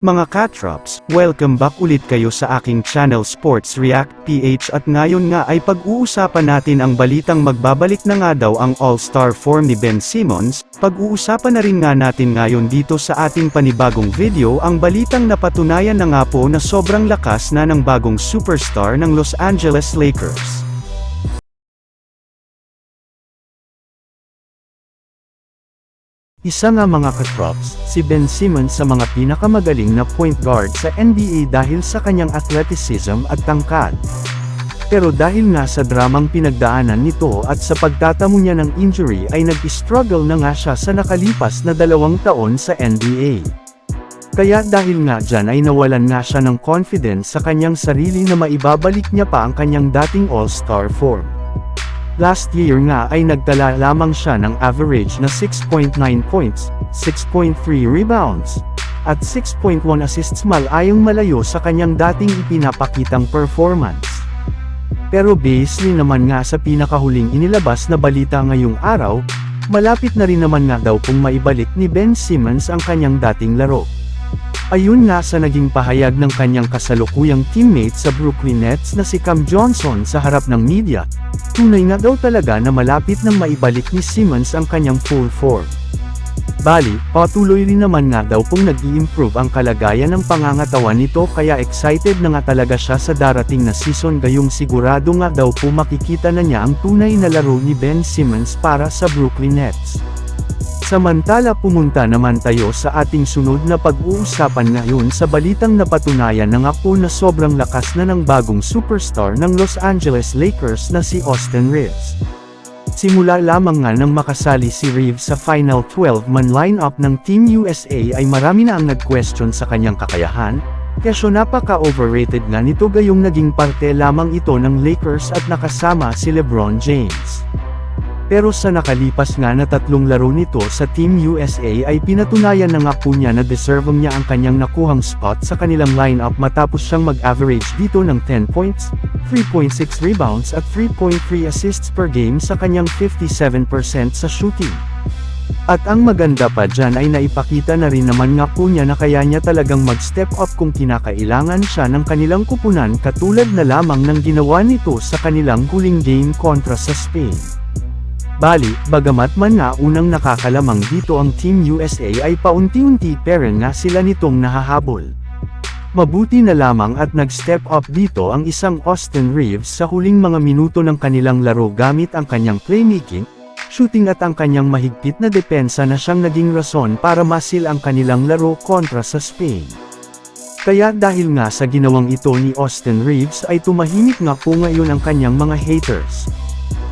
Mga Katrops, welcome back ulit kayo sa aking channel Sports React PH at ngayon nga ay pag-uusapan natin ang balitang magbabalik na nga daw ang All-Star form ni Ben Simmons, pag-uusapan na rin nga natin ngayon dito sa ating panibagong video ang balitang napatunayan na nga po na sobrang lakas na ng bagong superstar ng Los Angeles Lakers. Isa nga mga katrops, si Ben Simmons sa mga pinakamagaling na point guard sa NBA dahil sa kanyang athleticism at tangkad. Pero dahil nga sa dramang pinagdaanan nito at sa pagtatamo niya ng injury ay nag-struggle na nga siya sa nakalipas na dalawang taon sa NBA. Kaya dahil nga dyan ay nawalan nga siya ng confidence sa kanyang sarili na maibabalik niya pa ang kanyang dating all-star form. Last year nga ay nagtala lamang siya ng average na 6.9 points, 6.3 rebounds, at 6.1 assists malayong malayo sa kanyang dating ipinapakitang performance. Pero basely naman nga sa pinakahuling inilabas na balita ngayong araw, malapit na rin naman nga daw kung maibalik ni Ben Simmons ang kanyang dating laro. Ayun nga sa naging pahayag ng kanyang kasalukuyang teammate sa Brooklyn Nets na si Cam Johnson sa harap ng media, tunay nga daw talaga na malapit nang maibalik ni Simmons ang kanyang full form. Bali, patuloy rin naman nga daw kung nag-i-improve ang kalagayan ng pangangatawan nito kaya excited na nga talaga siya sa darating na season gayong sigurado nga daw po makikita na niya ang tunay na laro ni Ben Simmons para sa Brooklyn Nets. Samantala pumunta naman tayo sa ating sunod na pag-uusapan ngayon sa balitang napatunayan na nga po na sobrang lakas na ng bagong superstar ng Los Angeles Lakers na si Austin Reeves. Simula lamang nga nang makasali si Reeves sa final 12-man lineup ng Team USA ay marami na ang nag-question sa kanyang kakayahan, kesyo napaka-overrated nga nito gayong naging parte lamang ito ng Lakers at nakasama si LeBron James. Pero sa nakalipas nga na tatlong laro nito sa Team USA ay pinatunayan na nga po niya na deserve niya ang kanyang nakuhang spot sa kanilang lineup matapos siyang mag-average dito ng 10 points, 3.6 rebounds at 3.3 assists per game sa kanyang 57% sa shooting. At ang maganda pa dyan ay naipakita na rin naman nga po niya na kaya niya talagang mag-step up kung kinakailangan siya ng kanilang kupunan katulad na lamang ng ginawa nito sa kanilang huling game kontra sa Spain. Bali, bagamat man nga unang nakakalamang dito ang Team USA ay paunti-unti pero nga sila nitong nahahabol. Mabuti na lamang at nag-step up dito ang isang Austin Reeves sa huling mga minuto ng kanilang laro gamit ang kanyang playmaking, shooting at ang kanyang mahigpit na depensa na siyang naging rason para masil ang kanilang laro kontra sa Spain. Kaya dahil nga sa ginawang ito ni Austin Reeves ay tumahimik nga po ngayon ang kanyang mga haters.